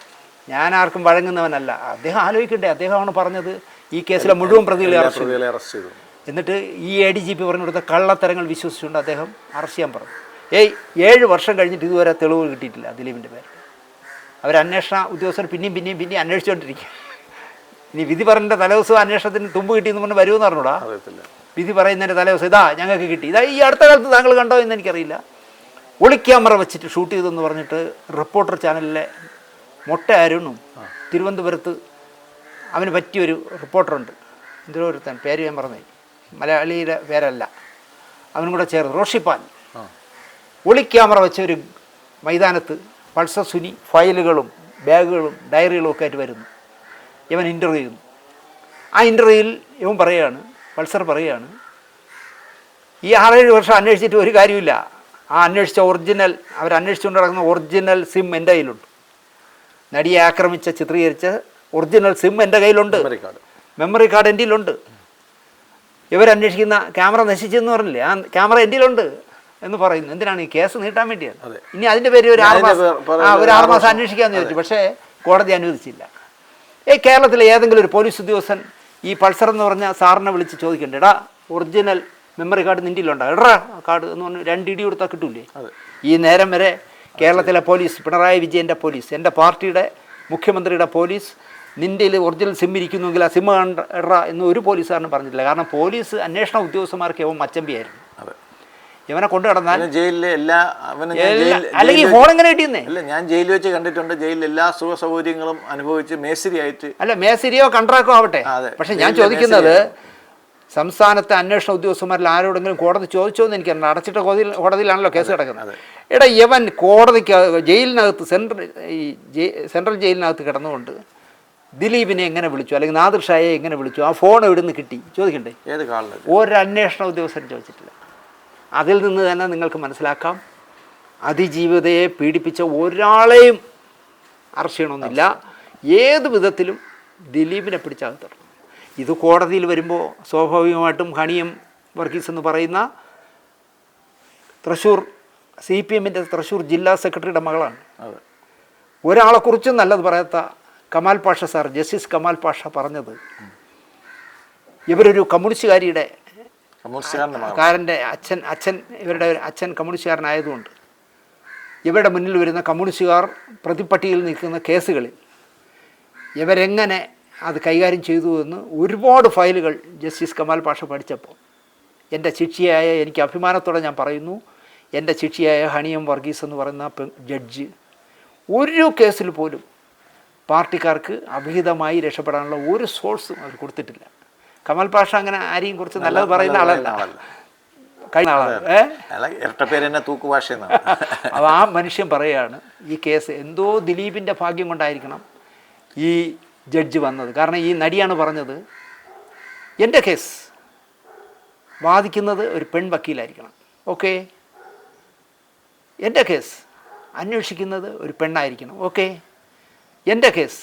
ഞാൻ ആർക്കും വഴങ്ങുന്നവനല്ല. അദ്ദേഹം ആലോചിക്കണ്ടേ അദ്ദേഹമാണ് പറഞ്ഞത് ഈ കേസിലെ മുഴുവൻ പ്രതികളെ അറസ്റ്റ് ചെയ്തു. എന്നിട്ട് ഈ എ ഡി ജി പി പറഞ്ഞു കൊടുത്ത കള്ളത്തരങ്ങൾ വിശ്വസിച്ചുകൊണ്ട് അദ്ദേഹം അറസ്റ്റ് ചെയ്യാൻ പറഞ്ഞു. ഏയ് ഏഴ് വർഷം കഴിഞ്ഞിട്ട് ഇതുവരെ തെളിവ് കിട്ടിയിട്ടില്ല ദിലീപിന്റെ പേര്. അവർ അന്വേഷണ ഉദ്യോഗസ്ഥർ പിന്നെയും പിന്നെയും പിന്നെയും അന്വേഷിച്ചുകൊണ്ടിരിക്കുക. ഇനി വിധി പറഞ്ഞ തലേദിവസം അന്വേഷണത്തിന് തുമ്പ് കിട്ടിയെന്ന് പറഞ്ഞ് വരുമെന്ന് പറഞ്ഞൂടാ? വിധി പറയുന്നതിന്റെ തലേദിവസം ഇതാ ഞങ്ങൾക്ക് കിട്ടി. ഇതാ ഈ അടുത്ത കാലത്ത് താങ്കൾ കണ്ടോ എന്ന് എനിക്കറിയില്ല. ഒളി ക്യാമറ വെച്ചിട്ട് ഷൂട്ട് ചെയ്തെന്ന് പറഞ്ഞിട്ട് റിപ്പോർട്ടർ ചാനലിലെ മൊട്ട അരുണും തിരുവനന്തപുരത്ത് അവന് പറ്റിയൊരു റിപ്പോർട്ടറുണ്ട്. ഒരുത്തൻ പേര് ഞാൻ പറഞ്ഞു മലയാളിയുടെ പേരല്ല. അവനും കൂടെ ചേർന്ന്. റോഷിപ്പാൻ ആ ഒളി ക്യാമറ വെച്ച ഒരു മൈതാനത്ത് പൾസർ സുനി ഫയലുകളും ബാഗുകളും ഡയറികളും ഒക്കെ ആയിട്ട് വരുന്നു. ഇവൻ ഇന്റർവ്യൂ ചെയ്യുന്നു. ആ ഇന്റർവ്യൂവിൽ ഇവൻ പറയുകയാണ് പൾസർ പറയുകയാണ് ഈ ആറേഴ് വർഷം അന്വേഷിച്ചിട്ട് ഒരു കാര്യമില്ല ആ അന്വേഷിച്ച ഒറിജിനൽ അവർ അന്വേഷിച്ചുകൊണ്ട് നടക്കുന്ന ഒറിജിനൽ സിം എന്റെ കയ്യിലുണ്ട്. നടിയെ ആക്രമിച്ച ചിത്രീകരിച്ച ഒറിജിനൽ സിം എന്റെ കയ്യിലുണ്ട്. മെമ്മറി കാർഡ് മെമ്മറി കാർഡ് എന്റെ കയ്യിലുണ്ട്. ഇവരന്വേഷിക്കുന്ന ക്യാമറ നശിച്ചെന്ന് പറഞ്ഞില്ലേ? ആ ക്യാമറ എന്റെ കയ്യിലുണ്ട്. എന്ന് പറയുന്നു. എന്തിനാണ് ഈ കേസ് നീട്ടാൻ വേണ്ടിയാണ്. ഇനി അതിന്റെ പേര് ഒരു ആറ് മാസം ഒരു ആറ് മാസം അന്വേഷിക്കാന്ന് ചോദിച്ചു. പക്ഷേ കോടതി അനുവദിച്ചില്ല. ഏ കേരളത്തിലെ ഏതെങ്കിലും ഒരു പോലീസ് ഉദ്യോഗസ്ഥൻ ഈ പൾസർ എന്ന് പറഞ്ഞ സാറിനെ വിളിച്ച് ചോദിക്കണ്ടേടാ ഒറിജിനൽ മെമ്മറി കാർഡ് നിന്റെ ഉണ്ടോ എടാ കാർഡ് എന്ന് പറഞ്ഞ് രണ്ട് ഇടി കൊടുത്താൽ കിട്ടൂലേ? ഈ നേരം വരെ കേരളത്തിലെ പോലീസ് പിണറായി വിജയന്റെ പോലീസ് എന്റെ പാർട്ടിയുടെ മുഖ്യമന്ത്രിയുടെ പോലീസ് നിന്റെ ഒറിജിനൽ സിം ഇരിക്കുന്നുവെങ്കിൽ ആ സിം കണ്ട എന്ന് ഒരു പോലീസുകാരനും പറഞ്ഞിട്ടില്ല. കാരണം പോലീസ് അന്വേഷണ ഉദ്യോഗസ്ഥന്മാർക്ക് ഇവൻ മച്ചമ്പിയായിരുന്നു അതെ ഇവനെ കൊണ്ടു കടന്നാൽ ജയിലിലെ എല്ലാ അല്ലെങ്കിൽ ഫോൺ എങ്ങനെ കിട്ടിയെന്നേ? അല്ല ഞാൻ ജയിലിൽ വെച്ച് കണ്ടിട്ടുണ്ട്. ജയിലിൽ എല്ലാ സുഖ സൗകര്യങ്ങളും അനുഭവിച്ച് മേസിരി ആയിട്ട് അല്ല മേസിരിയോ കൺട്രാക്ടോ ആവട്ടെ. പക്ഷെ ഞാൻ ചോദിക്കുന്നത്. സംസ്ഥാനത്തെ അന്വേഷണ ഉദ്യോഗസ്ഥന്മാരിൽ ആരോടെങ്കിലും കോടതി ചോദിച്ചോ എന്ന് എനിക്ക് അടച്ചിട്ട കോടതിയിൽ കോടതിയിലാണല്ലോ കേസ് കിടക്കുന്നത്. എടാ ഇവൻ കോടതിക്ക് ജയിലിനകത്ത് സെൻട്രൽ ഈ സെൻട്രൽ ജയിലിനകത്ത് കിടന്നുകൊണ്ട് ദിലീപിനെ എങ്ങനെ വിളിച്ചു? അല്ലെങ്കിൽ നാദിർ ഷായെ എങ്ങനെ വിളിച്ചു? ആ ഫോൺ ഇവിടുന്ന് കിട്ടി? ചോദിക്കണ്ടേ? ഏത് കാളിന് ഒരു അന്വേഷണ ഉദ്യോഗസ്ഥരും ചോദിച്ചിട്ടില്ല. അതിൽ നിന്ന് തന്നെ നിങ്ങൾക്ക് മനസ്സിലാക്കാം. അതിജീവിതയെ പീഡിപ്പിച്ച ഒരാളെയും അറസ്റ്റ് ചെയ്യണമെന്നില്ല ഏത് വിധത്തിലും ദിലീപിനെ പിടിച്ചകത്തിടണം ഇത് കോടതിയിൽ വരുമ്പോൾ സ്വാഭാവികമായിട്ടും ഹണിയം വർഗീസ് എന്ന് പറയുന്ന തൃശ്ശൂർ സി പി എമ്മിന്റെ തൃശ്ശൂർ ജില്ലാ സെക്രട്ടറിയുടെ മകളാണ്. അതെ. ഒരാളെക്കുറിച്ചും നല്ലത് പറയാത്ത കമാൽ പാഷ സാർ ജസ്റ്റിസ് കമാൽ പാഷ പറഞ്ഞത് ഇവരൊരു കമ്മ്യൂണിസ്റ്റുകാരിയുടെ കാരന്റെ അച്ഛൻ അച്ഛൻ ഇവരുടെ അച്ഛൻ കമ്മ്യൂണിസ്റ്റുകാരനായതുകൊണ്ട് ഇവരുടെ മുന്നിൽ വരുന്ന കമ്മ്യൂണിസ്റ്റുകാർ പ്രതിപ്പട്ടിയിൽ നിൽക്കുന്ന കേസുകളിൽ ഇവരെങ്ങനെ അത് കൈകാര്യം ചെയ്തു എന്ന് ഒരുപാട് ഫയലുകൾ ജസ്റ്റിസ് കമാൽ പാഷ പഠിച്ചപ്പോൾ എന്റെ ശിക്ഷിയായ എനിക്ക് അഭിമാനത്തോടെ ഞാൻ പറയുന്നു എന്റെ ശിക്ഷിയായ ഹണിയം വർഗീസ് എന്ന് പറയുന്ന ജഡ്ജ് ഒരു കേസിൽ പോലും പാർട്ടിക്കാർക്ക് അഭിഹിതമായി രക്ഷപ്പെടാനുള്ള ഒരു സോഴ്സും അവർ കൊടുത്തിട്ടില്ല. കമാൽ പാഷ അങ്ങനെ ആരെയും കുറിച്ച് നല്ലത് പറയുന്ന ആളല്ല. കഴിഞ്ഞ ആളാണ്. ഏ? അല്ല ഇരട്ടപ്പേര് തന്നെ തൂക്കുഭാഷ എന്നാണ് അപ്പോൾ ആ മനുഷ്യൻ പറയുകയാണ് ഈ കേസ് എന്തോ ദിലീപിന്റെ ഭാഗ്യം കൊണ്ടായിരിക്കണം ഈ ജഡ്ജ് വന്നത്. കാരണം ഈ നടിയാണ് പറഞ്ഞത് എന്റെ കേസ് വാദിക്കുന്നത് ഒരു പെൺ വക്കീലായിരിക്കണം. ഓക്കെ? എന്റെ കേസ് അന്വേഷിക്കുന്നത് ഒരു പെണ്ണായിരിക്കണം. ഓക്കെ? എന്റെ കേസ്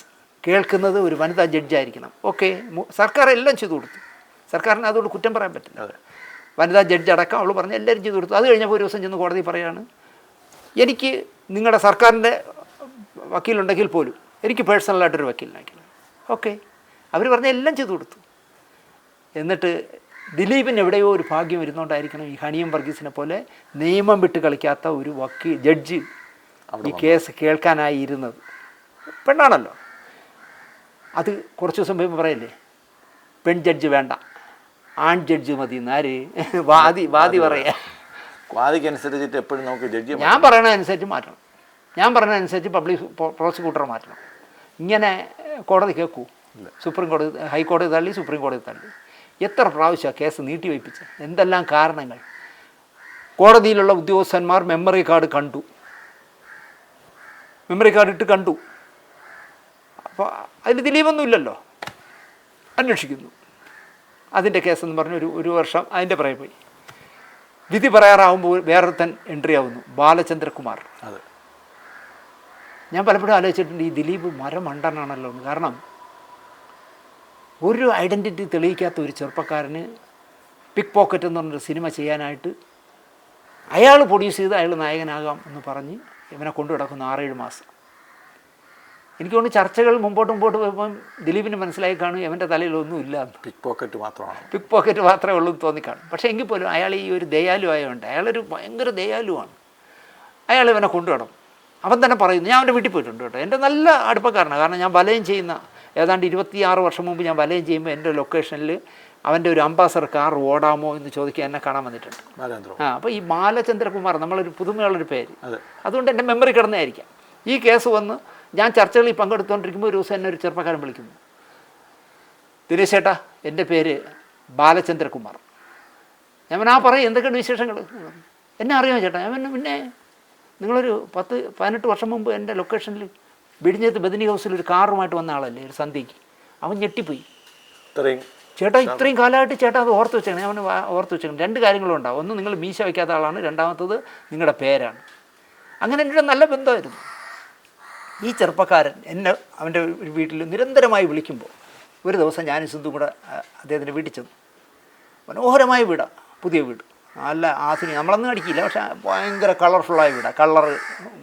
കേൾക്കുന്നത് ഒരു വനിതാ ജഡ്ജായിരിക്കണം. ഓക്കെ സർക്കാർ എല്ലാം ചെയ്തു കൊടുത്തു. സർക്കാരിന് അതുകൊണ്ട് കുറ്റം പറയാൻ പറ്റില്ല. വനിതാ ജഡ്ജ് അടക്കം അവൾ പറഞ്ഞ് എല്ലാവരും ചെയ്തു കൊടുത്തു. അത് കഴിഞ്ഞപ്പോൾ ഒരു ദിവസം ചെന്ന് കോടതി പറയാണ് എനിക്ക് നിങ്ങളുടെ സർക്കാരിന്റെ വക്കീലുണ്ടെങ്കിൽ പോലും എനിക്ക് പേഴ്സണലായിട്ടൊരു വക്കീലിനായിരിക്കണം. ഓക്കെ അവർ പറഞ്ഞ എല്ലാം ചെയ്തു കൊടുത്തു. എന്നിട്ട് ദിലീപിന് എവിടെയോ ഒരു ഭാഗ്യം ഇരുന്നുകൊണ്ടായിരിക്കണം ഈ ഹണിയം വർഗീസിനെ പോലെ നിയമം വിട്ട് കളിക്കാത്ത ഒരു വക്കീൽ ജഡ്ജ് ഈ കേസ് കേൾക്കാനായി ഇരുന്നത്. പെണ്ണാണല്ലോ. അത് കുറച്ച് ദിവസം കഴിയുമ്പോൾ പറയല്ലേ? പെൺ ജഡ്ജ് വേണ്ട. ആൺ ജഡ്ജ് മതി എന്നാര് *laughs* വാദി വാദി പറയാ. വാദിക്കനുസരിച്ചിട്ട് എപ്പോഴും നമുക്ക് ജഡ്ജി ഞാൻ പറയണതനുസരിച്ച് മാറ്റണം. ഞാൻ പറയണതനുസരിച്ച് പബ്ലിക് പ്രോസിക്യൂട്ടറെ മാറ്റണം. ഇങ്ങനെ കോടതി കേൾക്കൂ. സുപ്രീം കോടതി ഹൈക്കോടതി തള്ളി സുപ്രീം കോടതി തള്ളി. എത്ര പ്രാവശ്യമാണ് കേസ് നീട്ടിവയ്പ്പിച്ച എന്തെല്ലാം കാരണങ്ങൾ? കോടതിയിലുള്ള ഉദ്യോഗസ്ഥന്മാർ മെമ്മറി കാർഡ് കണ്ടു. മെമ്മറി കാർഡ് ഇട്ട് കണ്ടു. അപ്പോൾ അതിന് ദിലീപൊന്നും ഇല്ലല്ലോ അന്വേഷിക്കുന്നു. അതിന്റെ കേസെന്ന് പറഞ്ഞ് ഒരു ഒരു വർഷം അതിന്റെ പുറകെ പോയി. വിധി പറയാറാവുമ്പോൾ വേറൊരുത്തൻ എൻട്രി ആവുന്നു ബാലചന്ദ്രകുമാർ. അതെ. ഞാൻ പലപ്പോഴും ആലോചിച്ചിട്ടുണ്ട് ഈ ദിലീപ് മരമണ്ടനാണല്ലോ എന്ന്. കാരണം ഒരു ഐഡന്റിറ്റി തെളിയിക്കാത്ത ഒരു ചെറുപ്പക്കാരന് പിക്ക് പോക്കറ്റ് എന്ന് പറഞ്ഞൊരു സിനിമ ചെയ്യാനായിട്ട് അയാൾ പ്രൊഡ്യൂസ് ചെയ്ത് അയാൾ നായകനാകാം എന്ന് പറഞ്ഞ് ഇവനെ കൊണ്ടു കിടക്കുന്ന ആറേഴ് മാസം. എനിക്ക് തോന്നുന്നു ചർച്ചകൾ മുമ്പോട്ട് മുമ്പോട്ട് പോകുമ്പം ദിലീപിന് മനസ്സിലായി കാണും ഇവന്റെ തലയിലൊന്നും ഇല്ല പിക് പിക്ക് പോക്കറ്റ് മാത്രമാണ്. പിക്ക് പോക്കറ്റ് മാത്രമേ ഉള്ളൂ എന്ന് തോന്നിക്കാണും. പക്ഷേ എങ്കിൽ പോലും അയാൾ ഈ ഒരു ദയാലു ആയതുകൊണ്ട് അയാളൊരു ഭയങ്കര ദയാലുവാണ്. അയാൾ ഇവനെ കൊണ്ടുവിടും അവൻ തന്നെ പറയുന്നു ഞാൻ അവന്റെ വീട്ടിൽ പോയിട്ടുണ്ട് കേട്ടോ. എന്റെ നല്ല അടുപ്പക്കാരനാണ്. കാരണം ഞാൻ വലയം ചെയ്യുന്ന ഏതാണ്ട് ഇരുപത്തിയാറ് വർഷം മുമ്പ് ഞാൻ വലയം ചെയ്യുമ്പോൾ എന്റെ ലൊക്കേഷനിൽ അവന്റെ ഒരു അംബാസഡർ കാർ ഓടാമോ എന്ന് ചോദിക്കാൻ എന്നെ കാണാൻ വന്നിട്ടുണ്ട്. ആ അപ്പോൾ ഈ ബാലചന്ദ്രകുമാർ നമ്മളൊരു പുതുമയുള്ളൊരു പേര്. അതുകൊണ്ട് എന്റെ മെമ്മറി കിടന്നായിരിക്കാം ഈ കേസ് വന്ന് ഞാൻ ചർച്ചകളിൽ പങ്കെടുത്തുകൊണ്ടിരിക്കുമ്പോൾ ഒരു ദിവസം എന്നെ ഒരു ചെറുപ്പക്കാരൻ വിളിക്കുന്നു. ദിനേശ് ചേട്ടാ എന്റെ പേര് ബാലചന്ദ്രകുമാർ. ഞാൻ ആ പറയും എന്തൊക്കെയാണ് വിശേഷങ്ങൾ എന്നെ അറിയാമോ ചേട്ടാ. ഞാൻ പിന്നെ നിങ്ങളൊരു പത്ത് പതിനെട്ട് വർഷം മുമ്പ് എന്റെ ലൊക്കേഷനിൽ വിടിഞ്ഞത്ത് ബദിനി ഹൗസിൽ ഒരു കാറുമായിട്ട് വന്ന ആളല്ലേ ഒരു സന്ധ്യയ്ക്ക്. അവൻ ഞെട്ടിപ്പോയി. ഇത്രയും ചേട്ടാ ഇത്രയും കാലമായിട്ട് ചേട്ടാ അത് ഓർത്ത് വെച്ചേക്കണേ. ഞാൻ അവന് ഓർത്ത് വെച്ചേക്കണം. രണ്ട് കാര്യങ്ങളും ഉണ്ടാവും. ഒന്ന് നിങ്ങൾ മീശ വയ്ക്കാത്ത ആളാണ്. രണ്ടാമത്തത് നിങ്ങളുടെ പേരാണ്. അങ്ങനെ എന്റെ നല്ല ബന്ധമായിരുന്നു. ഈ ചെറുപ്പക്കാരൻ എന്നെ അവന്റെ ഒരു വീട്ടിൽ നിരന്തരമായി വിളിക്കുമ്പോൾ ഒരു ദിവസം ഞാൻ സിന്ധു കൂടെ അദ്ദേഹത്തിന്റെ വീട്ടിൽ ചെന്നു. മനോഹരമായ വീടാണ് പുതിയ വീട്. നല്ല ആധുനിക നമ്മളൊന്നും അടിക്കില്ല പക്ഷെ ഭയങ്കര കളർഫുള്ളായ വീടാണ് കളർ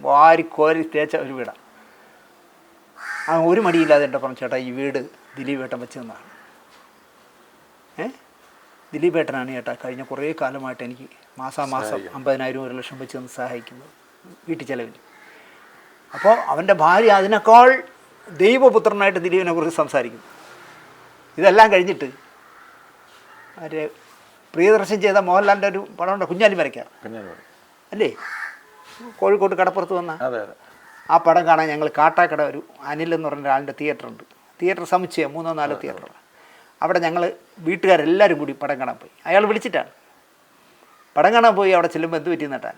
വാരി കോരി തേച്ച ഒരു വീടാണ് ആ ഒരു മടിയില്ലാതെ എന്റെ പറഞ്ഞു ചേട്ടാ ഈ വീട് ദിലീപ് ഏട്ടൻ വെച്ച് തന്നതാണ്. ഏ? ദിലീപ് ഏട്ടനാണ് ചേട്ടാ കഴിഞ്ഞ കുറേ കാലമായിട്ട് എനിക്ക് മാസാമാസം അമ്പതിനായിരം ഒരു ലക്ഷം വെച്ച് തന്ന് സഹായിക്കുന്നത് വീട്ടിൽ ചിലവിന് അപ്പോൾ അവന്റെ ഭാര്യ അതിനേക്കാൾ ദൈവപുത്രനായിട്ട് ദിലീപിനെ കുറിച്ച് സംസാരിക്കും ഇതെല്ലാം കഴിഞ്ഞിട്ട് ആര് പ്രിയദർശൻ ചെയ്ത മോഹൻലാലിന്റെ ഒരു പടമുണ്ട് കുഞ്ഞാലി വരയ്ക്കാം അല്ലേ? കോഴിക്കോട് കടപ്പുറത്ത് വന്ന ആ പടം കാണാൻ ഞങ്ങൾ കാട്ടാക്കട ഒരു അനിൽ എന്ന് പറഞ്ഞ ഒരാളിന്റെ തിയേറ്റർ ഉണ്ട്. തിയേറ്റർ സമുച്ചയം മൂന്നോ നാലോ തിയേറ്റർ അവിടെ ഞങ്ങൾ വീട്ടുകാരെല്ലാവരും കൂടി പടം കാണാൻ പോയി. അയാൾ വിളിച്ചിട്ടാണ്. പടം കാണാൻ പോയി അവിടെ ചെല്ലുമ്പോൾ എന്ത് പറ്റി നട്ടാൻ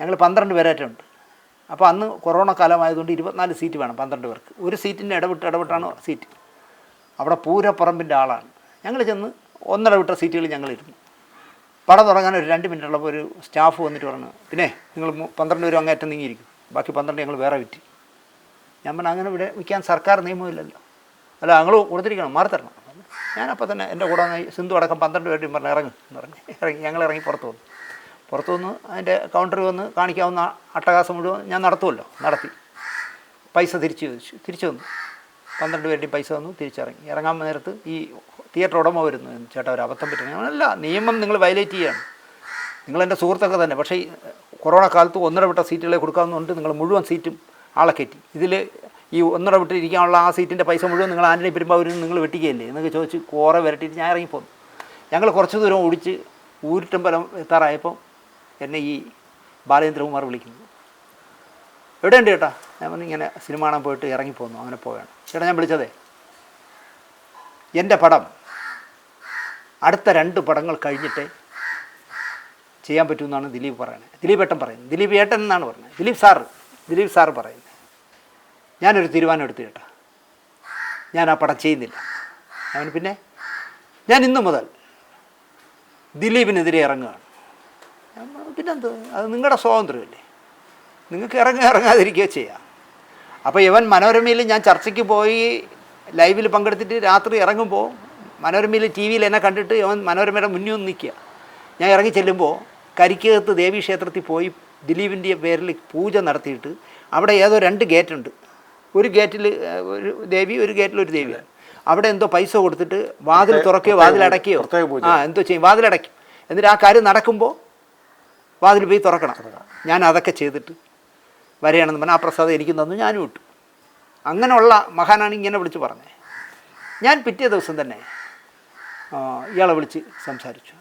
ഞങ്ങൾ പന്ത്രണ്ട് പേരായിട്ടുണ്ട്. അപ്പോൾ അന്ന് കൊറോണ കാലമായതുകൊണ്ട് ഇരുപത്തിനാല് സീറ്റ് വേണം പന്ത്രണ്ട് പേർക്ക്. ഒരു സീറ്റിന്റെ ഇടവിട്ട് ഇടവിട്ടാണ് സീറ്റ്. അവിടെ പൂരപ്പറമ്പിന്റെ ആളാണ്. ഞങ്ങൾ ചെന്ന് ഒന്നര വിട്ട സീറ്റുകളിൽ ഞങ്ങൾ ഇരുന്നു. പടം തുടങ്ങാൻ ഒരു രണ്ട് മിനിറ്റ് ഉള്ളപ്പോൾ ഒരു സ്റ്റാഫ് വന്നിട്ട് പറഞ്ഞു പിന്നെ നിങ്ങൾ പന്ത്രണ്ട് പേരും അങ്ങേറ്റം നീങ്ങിയിരിക്കും. ബാക്കി പന്ത്രണ്ട് ഞങ്ങൾ വേറെ വിറ്റി. ഞാൻ പറഞ്ഞു അങ്ങനെ ഇവിടെ വിൽക്കാൻ സർക്കാർ നിയമമില്ലല്ലോ അല്ല ഞങ്ങൾ കൊടുത്തിരിക്കണം മാറി തരണം. ഞാനപ്പോൾ തന്നെ എന്റെ കൂടെ സിന്ധു അടക്കം പന്ത്രണ്ട് പേരുടെയും പറഞ്ഞു ഇറങ്ങും എന്ന് പറഞ്ഞു ഇറങ്ങി ഞങ്ങൾ ഇറങ്ങി പുറത്ത് വന്നു. പുറത്ത് വന്ന് അതിന്റെ കൗണ്ടറിൽ വന്ന് കാണിക്കാവുന്ന അട്ടഹാസം മുഴുവൻ ഞാൻ നടത്തുമല്ലോ. നടത്തി. പൈസ തിരിച്ചു ചോദിച്ചു. തിരിച്ചു വന്നു പന്ത്രണ്ട് പേരുടെയും പൈസ വന്നു തിരിച്ചിറങ്ങി. ഇറങ്ങാൻ നേരത്ത് ഈ തിയേറ്റർ ഉടമ വരുന്നു. ചേട്ടാ ഒരു അബദ്ധം പറ്റുന്നത് അല്ല നിയമം നിങ്ങൾ വയലേറ്റ് ചെയ്യാണ്. നിങ്ങൾ എന്റെ സുഹൃത്തൊക്കെ തന്നെ. പക്ഷേ കൊറോണ കാലത്ത് ഒന്നര വിട്ട സീറ്റുകളെ കൊടുക്കാമെന്നുണ്ട് നിങ്ങൾ മുഴുവൻ സീറ്റും ആളെ കയറ്റി. ഇതിൽ ഈ ഒന്നര ഇരിക്കാനുള്ള ആ സീറ്റിന്റെ പൈസ മുഴുവൻ നിങ്ങൾ ആന്റണി പെരുമ്പാവൂരിൽ നിങ്ങൾ വെട്ടിക്കുകയല്ലേ? എന്നൊക്കെ ചോദിച്ച് കുറെ വരട്ടിയിട്ട് ഞാൻ ഇറങ്ങിപ്പോന്നു. ഞങ്ങൾ കുറച്ച് ദൂരം ഓടിച്ച് ഊരിട്ടമ്പലം എത്താറായപ്പോൾ എന്നെ ഈ ബാലചന്ദ്രകുമാർ വിളിക്കുന്നു എവിടെയുണ്ട് ചേട്ടാ? ഞാൻ പറഞ്ഞു ഇങ്ങനെ സിനിമ കാണാൻ പോയിട്ട് ഇറങ്ങിപ്പോന്നു. അങ്ങനെ പോവുകയാണ് ചേട്ടാ ഞാൻ വിളിച്ചതേ. എന്റെ പടം അടുത്ത രണ്ട് പടങ്ങൾ കഴിഞ്ഞിട്ട് ചെയ്യാൻ പറ്റുമെന്നാണ് ദിലീപ് പറയുന്നത് ദിലീപ് ഏട്ടൻ പറയുന്നത്. ദിലീപ് ഏട്ടൻ എന്നാണ് പറഞ്ഞത് ദിലീപ് സാറ് ദിലീപ് സാറ് പറയുന്നത്. ഞാനൊരു തീരുമാനം എടുത്തു കേട്ടാ ഞാൻ ആ പടം ചെയ്യുന്നില്ല. അവന് പിന്നെ ഞാൻ ഇന്നു മുതൽ ദിലീപിനെതിരെ ഇറങ്ങുകയാണ്. പിന്നെന്ത്? അത് നിങ്ങളുടെ സ്വാതന്ത്ര്യമല്ലേ നിങ്ങൾക്ക് ഇറങ്ങി ഇറങ്ങാതിരിക്കുകയോ ചെയ്യാം. അപ്പോൾ ഇവൻ മനോരമയിൽ ഞാൻ ചർച്ചയ്ക്ക് പോയി ലൈവിൽ പങ്കെടുത്തിട്ട് രാത്രി ഇറങ്ങുമ്പോൾ മനോരമയിൽ ടി വിയിൽ എന്നെ കണ്ടിട്ട് അവൻ മനോരമയുടെ മുന്നിൽ ഒന്ന് നിൽക്കുക. ഞാൻ ഇറങ്ങി ചെല്ലുമ്പോൾ കരിക്കകത്ത് ദേവീ ക്ഷേത്രത്തിൽ പോയി ദിലീപിന്റെ പേരിൽ പൂജ നടത്തിയിട്ട് അവിടെ ഏതോ രണ്ട് ഗേറ്റുണ്ട്. ഒരു ഗേറ്റിൽ ഒരു ദേവി ഒരു ഗേറ്റിൽ ഒരു ദേവിയാണ് അവിടെ എന്തോ പൈസ കൊടുത്തിട്ട് വാതിൽ തുറക്കുകയോ വാതിൽ അടയ്ക്കുകയോ ആ എന്തോ ചെയ്യും. വാതിലടയ്ക്കും എന്നിട്ട് ആ കാര്യം നടക്കുമ്പോൾ വാതിൽ പോയി തുറക്കണം. ഞാൻ അതൊക്കെ ചെയ്തിട്ട് വരികയാണെന്ന് പറഞ്ഞാൽ ആ പ്രസാദം എനിക്ക് തന്നു ഞാനും ഇട്ടു. അങ്ങനെയുള്ള മഹാനാണ് ഇങ്ങനെ വിളിച്ച് പറഞ്ഞത് ഞാൻ പിറ്റേ ദിവസം തന്നെ ഇയാളെ വിളിച്ച് സംസാരിച്ചു.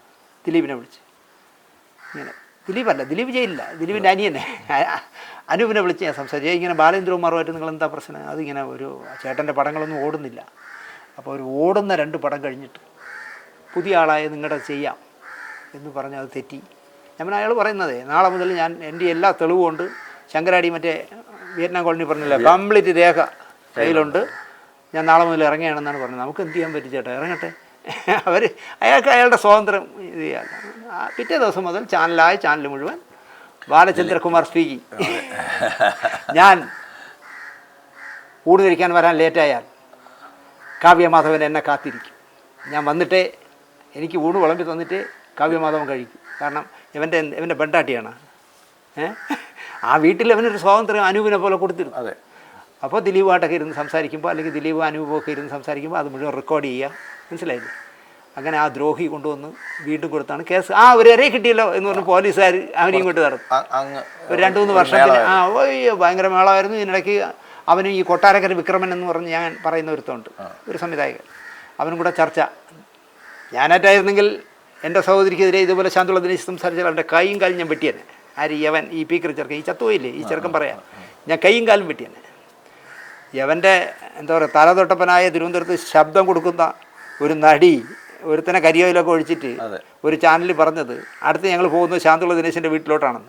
ദിലീപിനെ വിളിച്ച്. ഇങ്ങനെ. ദിലീപല്ല ദിലീപ് ചെയ്യില്ല ദിലീപിന്റെ അനിയനെ. അനൂപിനെ വിളിച്ച് ഞാൻ സംസാരിച്ചു. "ഏയ് ഇങ്ങനെ ബാലേന്ദ്രകുമാറുമായിട്ട് നിങ്ങൾ എന്താ പ്രശ്നം? അതിങ്ങനെ ഒരു ചേട്ടന്റെ പടങ്ങളൊന്നും ഓടുന്നില്ല. അപ്പോൾ ഒരു ഓടുന്ന രണ്ട് പടം കഴിഞ്ഞിട്ട് പുതിയ ആളായ നിങ്ങളുടെ ചെയ്യാം എന്ന് പറഞ്ഞ് അത് തെറ്റി. ഞാൻ അയാൾ പറയുന്നത് നാളെ മുതൽ ഞാൻ എന്റെ എല്ലാ തെളിവും ഉണ്ട്. ശങ്കരാടി മറ്റേ വിയറ്റ്നാം കോളനി പറഞ്ഞില്ല കംപ്ലീറ്റ് രേഖ കയ്യിലുണ്ട്. ഞാൻ നാളെ മുതൽ ഇറങ്ങുകയാണെന്നാണ് പറഞ്ഞത്. നമുക്ക് എന്ത് ചെയ്യാൻ പറ്റും ചേട്ടാ? ഇറങ്ങട്ടെ. അവർ അയാൾക്ക് അയാളുടെ സ്വാതന്ത്ര്യം ഇത് ചെയ്യാം. പിറ്റേ ദിവസം മുതൽ ചാനലായ ചാനൽ മുഴുവൻ ബാലചന്ദ്രകുമാർ സ്പീക്കിംഗ്. *laughs* ഞാൻ കൂടുതലിരിക്കാൻ വരാൻ ലേറ്റായാൽ കാവ്യമാധവൻ എന്നെ കാത്തിരിക്കും. ഞാൻ വന്നിട്ടേ എനിക്ക് ഊണ് വിളമ്പി തന്നിട്ട് കാവ്യമാധവൻ കഴിക്കും. കാരണം ഇവന്റെ ഇവന്റെ പെണ്ടാട്ടിയാണ് ഏഹ് ആ വീട്ടിൽ അവനൊരു സ്വാതന്ത്ര്യം അനൂപിനെ പോലെ കൊടുത്തിരുന്നു. അതെ. അപ്പോൾ ദിലീപുമായിട്ടൊക്കെ ഇരുന്ന് സംസാരിക്കുമ്പോൾ അല്ലെങ്കിൽ ദിലീപ് അനൂപൊക്കെ ഇരുന്ന് സംസാരിക്കുമ്പോൾ അത് മുഴുവൻ റെക്കോർഡ് ചെയ്യുക. മനസ്സിലായില്ലേ? അങ്ങനെ ആ ദ്രോഹി കൊണ്ടുവന്ന് വീണ്ടും കൊടുത്താണ് കേസ്. ആ ഒരു ഇരയെ കിട്ടിയല്ലോ എന്ന് പറഞ്ഞ് പോലീസുകാർ അവനെയും ഇങ്ങോട്ട് നടന്നു ഒരു രണ്ട് മൂന്ന് വർഷം പിന്നെ ആ ഓയ്യോ ഭയങ്കര മേളമായിരുന്നു. ഇതിനിടയ്ക്ക് അവനും ഈ കൊട്ടാരക്കര വിക്രമൻ എന്ന് പറഞ്ഞ് ഞാൻ പറയുന്ന ഒരുത്തമുണ്ട്. ഒരു സംവിധായകൻ. അവനും കൂടെ ചർച്ച. ഞാനായിട്ടായിരുന്നെങ്കിൽ എന്റെ സഹോദരിക്കെതിരെ ഇതുപോലെ ശാന്തുള്ള ദിനേശ് സംസാരിച്ചാൽ അവന്റെ കൈയും കാലും ഞാൻ വെട്ടിയനെ. ആര്? യവൻ. ഈ പീക്കർ ചെറുക്കൻ ഈ ചത്തുപോയില്ലേ? ഈ ചെറുക്കൻ പറയാം. ഞാൻ കൈയും കാലും വെട്ടിയനെ. യവന്റെ എന്താ പറയുക തലതൊട്ടപ്പനായ തിരുവനന്തപുരത്ത് ശബ്ദം കൊടുക്കുന്ന ഒരു നടി ഒരുത്തനെ കരിയോയിലൊക്കെ ഒഴിച്ചിട്ട് ഒരു ചാനലിൽ പറഞ്ഞത്. അടുത്ത് ഞങ്ങൾ പോകുന്നത് ശാന്തുള്ള ദിനേശിന്റെ വീട്ടിലോട്ടാണ്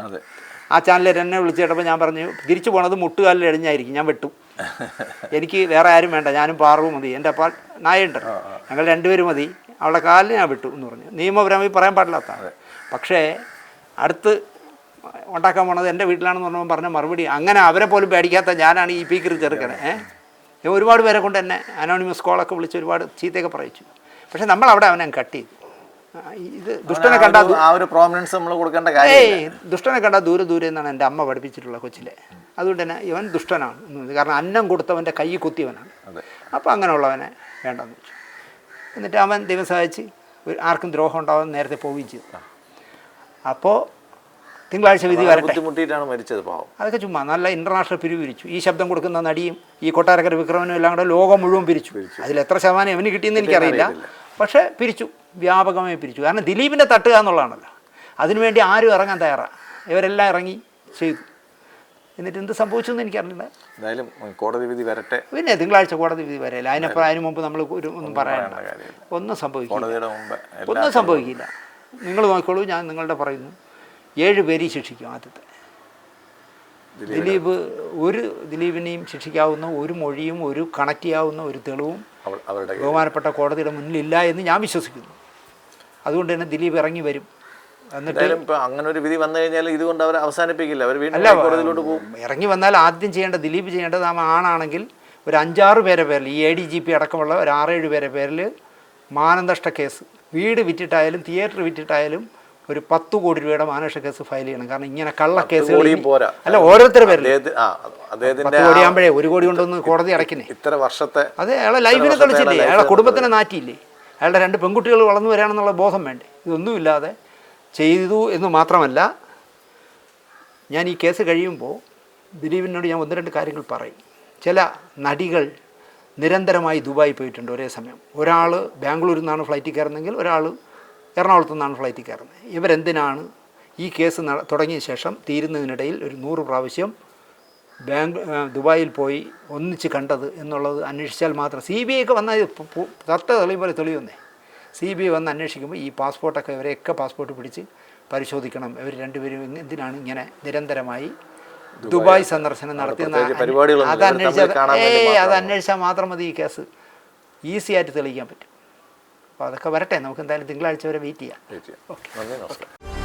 ആ ചാനലിൽ എന്നെ വിളിച്ചു കേട്ടപ്പോൾ ഞാൻ പറഞ്ഞു തിരിച്ചു പോണത് മുട്ടുകാലിൽ എഴിഞ്ഞായിരിക്കും ഞാൻ വെട്ടു. *laughs* എനിക്ക് വേറെ ആരും വേണ്ട. ഞാനും പാറവും മതി. എന്റെ അപ്പാ നായുണ്ട് ഞങ്ങൾ രണ്ടുപേരും മതി. അവളുടെ കാലിന് ഞാൻ വിട്ടു എന്ന് പറഞ്ഞു. നിയമപരമായി പറയാൻ പാടില്ലാത്തതാണ് പക്ഷേ അടുത്ത് ഉണ്ടാക്കാൻ പോണത് എന്റെ വീട്ടിലാണെന്ന് പറഞ്ഞപ്പോൾ പറഞ്ഞ മറുപടി അങ്ങനെ അവരെ പോലും പേടിക്കാത്ത ഞാനാണ് ഈ പീക്കർ ചെറുക്കണേ ഞാൻ ഒരുപാട് പേരെ കൊണ്ട് എന്നെ അനോണിമസ് കോളൊക്കെ വിളിച്ച് ഒരുപാട് ചീത്തയൊക്കെ പറയിച്ചു. പക്ഷേ നമ്മൾ അവിടെ അവനെ കട്ട് ചെയ്തു. ഇത് ദുഷ്ടനെ കണ്ടാൽ ആ ഒരു പ്രോമിനൻസ് നമ്മൾ കൊടുക്കേണ്ട കാര്യം ദുഷ്ടനെ കണ്ടാൽ ദൂരെ ദൂരെ എന്നാണ് എന്റെ അമ്മ പഠിപ്പിച്ചിട്ടുള്ള കൊച്ചിലെ. അതുകൊണ്ട് തന്നെ ഇവൻ ദുഷ്ടനാണ് കാരണം അന്നം കൊടുത്തവന്റെ കൈ കുത്തിയവനാണ്. അപ്പോൾ അങ്ങനെയുള്ളവനെ വേണ്ടെന്ന് വെച്ചു. എന്നിട്ട് അവൻ ദൈവം സഹായിച്ച് ആർക്കും ദ്രോഹം ഉണ്ടാവാൻ നേരത്തെ പോവുകയും ചെയ്തു. അപ്പോൾ തിങ്കളാഴ്ച വിധി ബുദ്ധിമുട്ടിയിട്ടാണ് മരിച്ചത് പാവം. അതൊക്കെ ചുമ്മാ നല്ല ഇന്റർനാഷണൽ പിരിവ് പിരിച്ചു ഈ ശബ്ദം കൊടുക്കുന്ന നടിയും ഈ കൊട്ടാരക്കര വിക്രമനും എല്ലാം കൂടെ ലോകം മുഴുവൻ പിരിച്ചു. അതിൽ എത്ര ശതമാനം അവന് കിട്ടിയെന്ന് എനിക്കറിയില്ല. പക്ഷേ പിരിച്ചു. വ്യാപകമായി പിരിച്ചു. കാരണം ദിലീപിനെ തട്ടുക എന്നുള്ളതാണല്ലോ. അതിനുവേണ്ടി ആരും ഇറങ്ങാൻ തയ്യാറാണ് ഇവരെല്ലാം ഇറങ്ങി ചെയ്തു. എന്നിട്ട് എന്ത് സംഭവിച്ചെന്ന് എനിക്കറിഞ്ഞില്ല. എനിക്കറിയില്ല എന്തായാലും കോടതി വിധി വരട്ടെ. പിന്നെ തിങ്കളാഴ്ച കോടതി വിധി വരല്ല അതിനപ്പുറം അതിന് മുമ്പ് നമ്മൾ ഒരു ഒന്നും പറയാനുള്ള. ഒന്നും സംഭവിക്കില്ല. ഒന്നും സംഭവിക്കില്ല. നിങ്ങൾ നോക്കിക്കോളൂ ഞാൻ നിങ്ങളുടെ പറയുന്നു. ഏഴ് പേരെയും ശിക്ഷിക്കും ആദ്യത്തെ. ദിലീപ് ഒരു ദിലീപിനെയും ശിക്ഷിക്കാവുന്ന ഒരു മൊഴിയും ഒരു കണക്ട് ചെയ്യാവുന്ന ഒരു തെളിവും ബഹുമാനപ്പെട്ട കോടതിയുടെ മുന്നിലില്ല എന്ന് ഞാൻ വിശ്വസിക്കുന്നു. അതുകൊണ്ട് തന്നെ ദിലീപ് ഇറങ്ങി വരും. എന്തായാലും ഇപ്പൊ അങ്ങനെ ഒരു വിധി വന്നു കഴിഞ്ഞാൽ ഇതുകൊണ്ട് അവർ അവസാനിപ്പിക്കില്ല. അവർ വീണ്ടും അല്ല കോടതിയിലോട്ട് പോകും. ഇറങ്ങി വന്നാൽ ആദ്യം ചെയ്യേണ്ട ദിലീപ് ചെയ്യേണ്ടത് ആ ആണാണെങ്കിൽ ഒരു അഞ്ചാറ് പേരെ പേരിൽ ഈ എ ഡി ജി പി അടക്കമുള്ള ഒരു ആറേഴ് പേരെ പേരിൽ മാനനഷ്ട കേസ് വീട് വിറ്റിട്ടായാലും തിയേറ്റർ വിറ്റിട്ടായാലും ഒരു പത്ത് കോടി രൂപയുടെ മാനനഷ്ട കേസ് ഫയൽ ചെയ്യണം. കാരണം ഇങ്ങനെ കള്ള കേസ്. അല്ല ഓരോരുത്തരുടെ പേരിൽ പത്ത് കോടി ആകുമ്പോഴേ ഒരു കോടി കൊണ്ടൊന്ന് കോടതി അടയ്ക്കുന്നേ ഇത്ര വർഷത്തെ അത് അയാളെ ലൈഫിനെ തെളിച്ചില്ലേ അയാളെ കുടുംബത്തിനെ നാറ്റിയില്ലേ? അയാളുടെ രണ്ട് പെൺകുട്ടികൾ വളർന്നു വരാണെന്നുള്ള ബോധം വേണ്ടേ? ഇതൊന്നുമില്ലാതെ ചെയ്തു എന്ന് മാത്രമല്ല ഞാൻ ഈ കേസ് കഴിയുമ്പോൾ ദിലീപിനോട് ഞാൻ ഒന്ന് രണ്ട് കാര്യങ്ങൾ പറയും. ചില നടികൾ നിരന്തരമായി ദുബായി പോയിട്ടുണ്ട് ഒരേ സമയം. ഒരാൾ ബാംഗ്ലൂരിൽ നിന്നാണ് ഫ്ലൈറ്റിൽ കയറുന്നതെങ്കിൽ ഒരാൾ എറണാകുളത്തു നിന്നാണ് ഫ്ലൈറ്റിൽ കയറുന്നത്. ഇവരെന്തിനാണ് ഈ കേസ് തുടങ്ങിയ ശേഷം തീരുന്നതിനിടയിൽ ഒരു നൂറ് പ്രാവശ്യം ബാങ്ക് ദുബായിൽ പോയി ഒന്നിച്ച് കണ്ടത് എന്നുള്ളത് അന്വേഷിച്ചാൽ മാത്രം. സി ബി ഐ ഒക്കെ വന്നാൽ തത്ത തെളിയും പോലെ തെളിയുന്നേ സി ബി ഐ വന്ന് അന്വേഷിക്കുമ്പോൾ ഈ പാസ്പോർട്ടൊക്കെ ഇവരെയൊക്കെ പാസ്പോർട്ട് പിടിച്ച് പരിശോധിക്കണം. ഇവർ രണ്ടുപേരും എന്തിനാണ് ഇങ്ങനെ നിരന്തരമായി ദുബായ് സന്ദർശനം നടത്തിയെന്ന് പരിപാടികളൊന്നും അത് അന്വേഷിച്ചാൽ അത് അന്വേഷിച്ചാൽ മാത്രം മതി ഈ കേസ്. ഈസി ആയിട്ട് തെളിയിക്കാൻ പറ്റും. അപ്പോൾ അതൊക്കെ വരട്ടെ നമുക്ക് എന്തായാലും തിങ്കളാഴ്ച വരെ വെയിറ്റ് ചെയ്യാം. ഓക്കെ